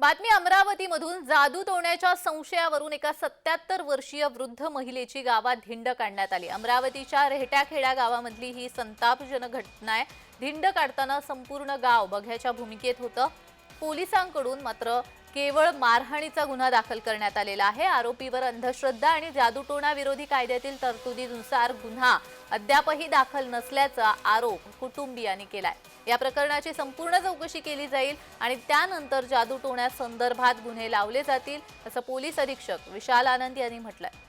बातमी अमरावतीमधून जादू टोण्याच्या संशयावरून एका सत्याहत्तर वर्षीय वृद्ध महिलेची गावात धिंड काढण्यात आली. अमरावतीच्या रेहट्याखेडा गावामधली ही संतापजनक घटना आहे धिंड काढताना संपूर्ण गाव बघ्याच्या भूमिकेत होतं. पोलिसांकडून मात्र केवळ मारहाणीचा गुन्हा दाखल करण्यात आलेला आहे. आरोपीवर अंधश्रद्धा आणि जादूटोणा विरोधी कायद्यातील तरतुदीनुसार गुन्हा अद्यापही दाखल नसल्याचा आरोप कुटुंबियांनी केलाय. या प्रकरणाची संपूर्ण चौकशी केली जाईल आणि त्यानंतर जादूटोण्यासंदर्भात गुन्हे लावले जातील असं पोलीस अधीक्षक विशाल आनंद यांनी म्हटलंय.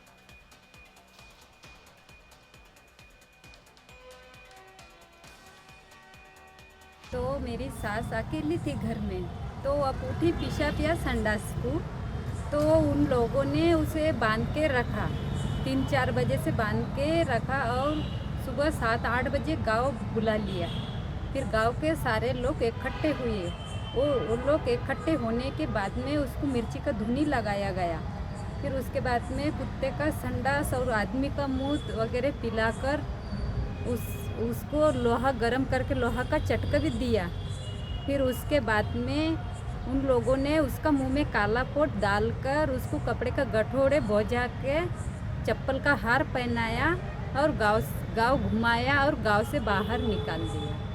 तो मेरी सास अकेली थी घर में तो अब उठी पिशा पिया संडास को तो उन लोगों ने उसे बाँध के रखा। तीन चार बजे से बाँध के रखा और सुबह सात आठ बजे गाँव बुला लिया। फिर गाँव के सारे लोग इकट्ठे हुए। वो वो लोग इकट्ठे होने के बाद में उसको मिर्ची का धुनी लगाया गया। फिर उसके बाद में कुत्ते का संडास और आदमी का मुँह वगैरह पिलाकर उस, उसको लोहा गरम करके लोहा का चटका भी दिया। फिर उसके बाद में उन लोगों ने उसका मुँह में काला पोट डालकर उसको कपड़े का गठोड़े बोझा के चप्पल का हार पहनाया और गाँव गाँव घुमाया और गाँव से बाहर निकाल दिया।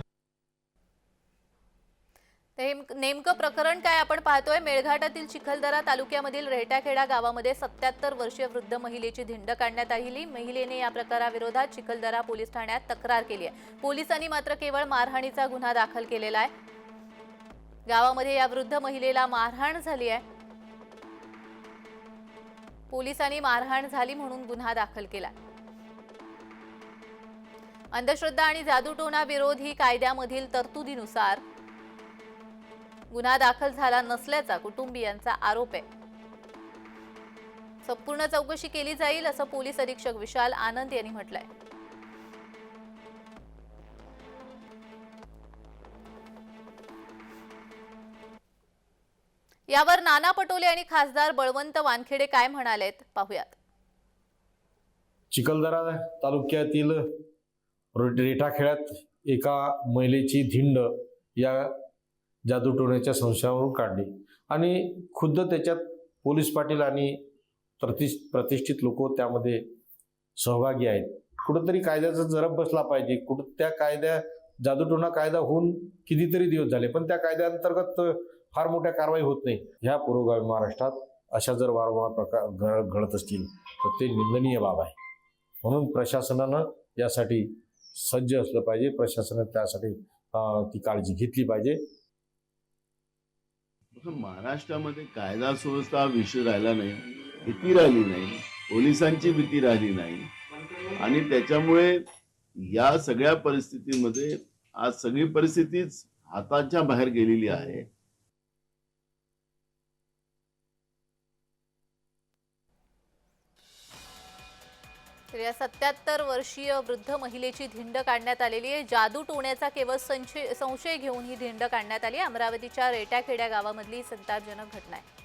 नेमकं प्रकरण काय आपण पाहतोय मेळघाटातील चिखलदरा तालुक्यामधील रेहटाखेडा गावामध्ये सत्याहत्तर वर्षीय वृद्ध महिलेची धिंड काढण्यात आली महिलेने या प्रकाराविरोधात चिखलदरा पोलीस ठाण्यात तक्रार केली आहे. पोलिसांनी मात्र केवळ मारहाणीचा गुन्हा दाखल केलेला आहे. गावामध्ये या वृद्ध महिलेला मारहाण झाली आहे. पोलिसांनी मारहाण झाली म्हणून गुन्हा दाखल केला अंधश्रद्धा आणि जादूटोणा विरोधी कायद्यामधील तरतुदीनुसार गुन्हा दाखल झाला नसल्याचा कुटुंबियांचा आरोप आहे. संपूर्ण चौकशी केली जाईल असं पोलीस अधीक्षक विशाल आनंद यांनी म्हटलंय. यावर नाना पटोले आणि खासदार बळवंत वानखेडे काय म्हणालेत पाहुयात. चिखलदरा तालुक्यातील रो- एका महिलेची धिंड या जादूटोण्याच्या संशयावरून काढली. आणि खुद्द त्याच्यात पोलीस पाटील आणि प्रतिष्ठ प्रतिष्ठित लोक त्यामध्ये सहभागी आहेत. कुठंतरी कायद्याचा जरब बसला पाहिजे. कुठं त्या कायद्या जादूटोणा कायदा होऊन कितीतरी दिवस झाले पण त्या कायद्याअंतर्गत फार मोठ्या कारवाई होत नाही. ह्या पुरोगामी महाराष्ट्रात अशा जर वारंवार प्रकार घड- घडत असतील तर ते निंदनीय बाब आहे. म्हणून प्रशासनानं यासाठी सज्ज असलं पाहिजे. प्रशासनानं त्यासाठी ती काळजी घेतली पाहिजे. महाराष्ट्रामध्ये कायदा सुव्यवस्था हा विषय राहिला नाही भीती राहिली नाही पोलिसांची भीती राहिली नाही. आणि त्याच्यामुळे या सगळ्या परिस्थितीमध्ये आज सगळी परिस्थितीच हाताच्या बाहेर गेलेली आहे. तर या सत्याहत्तर वर्षीय वृद्ध महिलेची धिंड काढण्यात आलेली आहे. जादू टोण्याचा केवळ संशय संशय घेऊन ही धिंड काढण्यात आली अमरावतीच्या रेट्याखेड्या गावामधली संतापजनक घटना आहे.